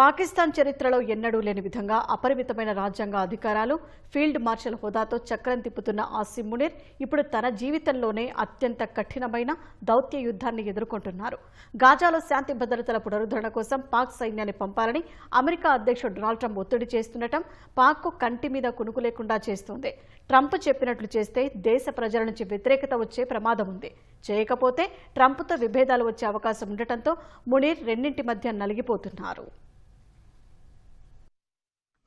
పాకిస్తాన్ చరిత్రలో ఎన్నడూ లేని విధంగా అపరిమితమైన రాజ్యాంగ అధికారాలు ఫీల్డ్ మార్షల్ హోదాతో చక్రం తిప్పుతున్న ఆసిమ్ మునీర్ ఇప్పుడు తన జీవితంలోనే అత్యంత కఠినమైన దౌత్య యుద్ధాన్ని ఎదుర్కొంటున్నారు. గాజాలో శాంతి భద్రతల పునరుద్ధరణ కోసం పాక్ సైన్యాన్ని పంపాలని అమెరికా అధ్యక్షుడు డొనాల్డ్ ట్రంప్ ఒత్తిడి చేస్తుండటం పాక్కు కంటి మీద కునుకు లేకుండా చేస్తోంది. ట్రంప్ చెప్పినట్లు చేస్తే దేశ ప్రజల నుంచి వ్యతిరేకత వచ్చే ప్రమాదం ఉంది. చేయకపోతే ట్రంప్తో విభేదాలు వచ్చే అవకాశం ఉండటంతో మునీర్ రెండింటి మధ్య నలిగిపోతున్నారు.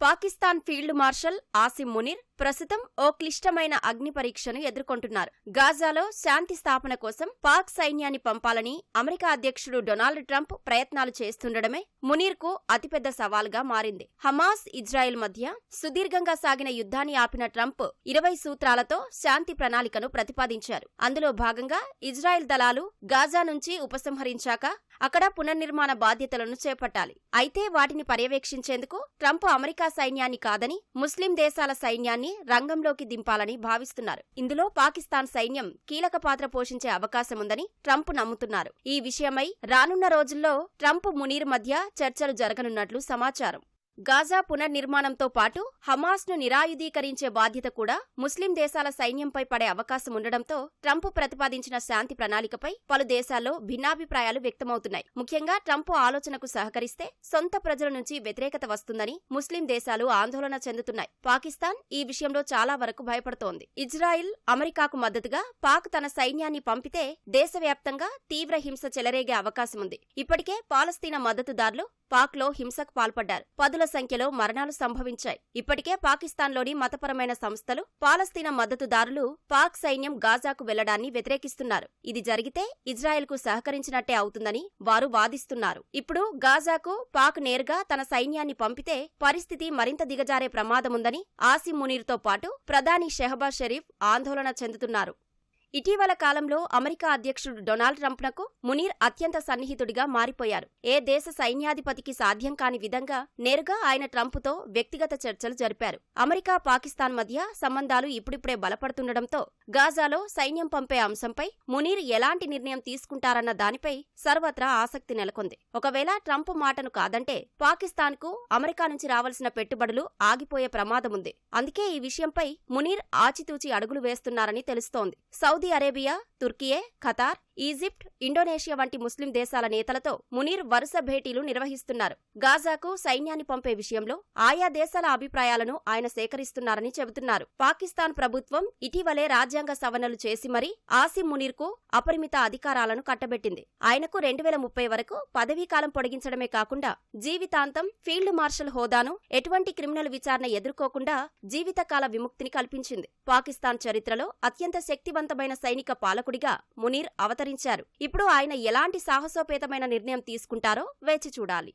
పాకిస్తాన్ ఫీల్డ్ మార్షల్ ఆసిమ్ మునిర్ ప్రస్తుతం ఓ క్లిష్టమైన అగ్ని పరీక్షను ఎదుర్కొంటున్నారు. గాజాలో శాంతి స్థాపన కోసం పాక్ సైన్యాన్ని పంపాలని అమెరికా అధ్యక్షుడు డొనాల్డ్ ట్రంప్ ప్రయత్నాలు చేస్తుండడమే మునీర్కు అతిపెద్ద సవాల్గా మారింది. హమాస్ ఇజ్రాయెల్ మధ్య సుదీర్ఘంగా సాగిన యుద్ధాన్ని ఆపిన ట్రంప్ ఇరవై సూత్రాలతో శాంతి ప్రణాళికను ప్రతిపాదించారు. అందులో భాగంగా ఇజ్రాయెల్ దళాలు గాజా నుంచి ఉపసంహరించాక అక్కడ పునర్నిర్మాణ బాధ్యతలను చేపట్టాలి. అయితే వాటిని పర్యవేక్షించేందుకు ట్రంప్ అమెరికా సైన్యాన్ని కాదని ముస్లిం దేశాల సైన్యాన్ని రంగంలోకి దింపాలని భావిస్తున్నారు. ఇందులో పాకిస్తాన్ సైన్యం కీలక పాత్ర పోషించే అవకాశముందని ట్రంప్ నమ్ముతున్నారు. ఈ విషయమై రానున్న రోజుల్లో ట్రంప్ మునీర్ మధ్య చర్చలు జరగనున్నట్లు సమాచారం. గాజా పునర్నిర్మాణంతో పాటు హమాస్ను నిరాయుధీకరించే బాధ్యత కూడా ముస్లిం దేశాల సైన్యంపై పడే అవకాశం ఉండడంతో ట్రంప్ ప్రతిపాదించిన శాంతి ప్రణాళికపై పలు దేశాల్లో భిన్నాభిప్రాయాలు వ్యక్తమవుతున్నాయి. ముఖ్యంగా ట్రంప్ ఆలోచనకు సహకరిస్తే సొంత ప్రజల నుంచి వ్యతిరేకత వస్తుందని ముస్లిం దేశాలు ఆందోళన చెందుతున్నాయి. పాకిస్తాన్ ఈ విషయంలో చాలా వరకు భయపడుతోంది. ఇజ్రాయిల్ అమెరికాకు మద్దతుగా పాక్ తన సైన్యాన్ని పంపితే దేశవ్యాప్తంగా తీవ్ర హింస చెలరేగే అవకాశముంది. ఇప్పటికే పాలస్తీనా మద్దతుదారులు పాక్లో హింసకు పాల్పడ్డారు. పదుల సంఖ్యలో మరణాలు సంభవించాయి. ఇప్పటికే పాకిస్తాన్లోని మతపరమైన సంస్థలు పాలస్తీనా మద్దతుదారులు పాక్ సైన్యం గాజాకు వెళ్ళడాన్ని వ్యతిరేకిస్తున్నారు. ఇది జరిగితే ఇజ్రాయెల్కు సహకరించినట్టే అవుతుందని వారు వాదిస్తున్నారు. ఇప్పుడు గాజాకు పాక్ నేరుగా తన సైన్యాన్ని పంపితే పరిస్థితి మరింత దిగజారే ప్రమాదముందని ఆసిమ్ మునీర్తో పాటు ప్రధాని షెహబాజ్ షరీఫ్ ఆందోళన చెందుతున్నారు. ఇటీవల కాలంలో అమెరికా అధ్యక్షుడు డొనాల్డ్ ట్రంప్నకు మునీర్ అత్యంత సన్నిహితుడిగా మారిపోయారు. ఏ దేశ సైన్యాధిపతికి సాధ్యం కాని విధంగా నేరుగా ఆయన ట్రంప్తో వ్యక్తిగత చర్చలు జరిపారు. అమెరికా పాకిస్తాన్ మధ్య సంబంధాలు ఇప్పుడిప్పుడే బలపడుతుండటంతో గాజాలో సైన్యం పంపే అంశంపై మునీర్ ఎలాంటి నిర్ణయం తీసుకుంటారన్న దానిపై సర్వత్రా ఆసక్తి నెలకొంది. ఒకవేళ ట్రంప్ మాటను కాదంటే పాకిస్తాన్కు అమెరికా నుంచి రావాల్సిన పెట్టుబడులు ఆగిపోయే ప్రమాదముంది. అందుకే ఈ విషయంపై మునీర్ ఆచితూచి అడుగులు వేస్తున్నారని తెలుస్తోంది. సౌదీ सऊदी अरेबिया तुर्की कतार। ఈజిప్ట్ ఇండోనేషియా వంటి ముస్లిం దేశాల నేతలతో మునీర్ వరుస భేటీలు నిర్వహిస్తున్నారు. గాజాకు సైన్యాన్ని పంపే విషయంలో ఆయా దేశాల అభిప్రాయాలను ఆయన సేకరిస్తున్నారని చెబుతున్నారు. పాకిస్తాన్ ప్రభుత్వం ఇటీవలే రాజ్యాంగ సవరణలు చేసి మరీ ఆసిమ్ మునీర్కు అపరిమిత అధికారాలను కట్టబెట్టింది. ఆయనకు రెండు వేల ముప్పై వరకు పదవీకాలం పొడిగించడమే కాకుండా జీవితాంతం ఫీల్డ్ మార్షల్ హోదాను ఎటువంటి క్రిమినల్ విచారణ ఎదుర్కోకుండా జీవితకాల విముక్తిని కల్పించింది. పాకిస్తాన్ చరిత్రలో అత్యంత శక్తివంతమైన సైనిక పాలకుడిగా మునీర్ అవత అవతరించారు ఇప్పుడు ఆయన ఎలాంటి సాహసోపేతమైన నిర్ణయం తీసుకుంటారో వేచి చూడాలి.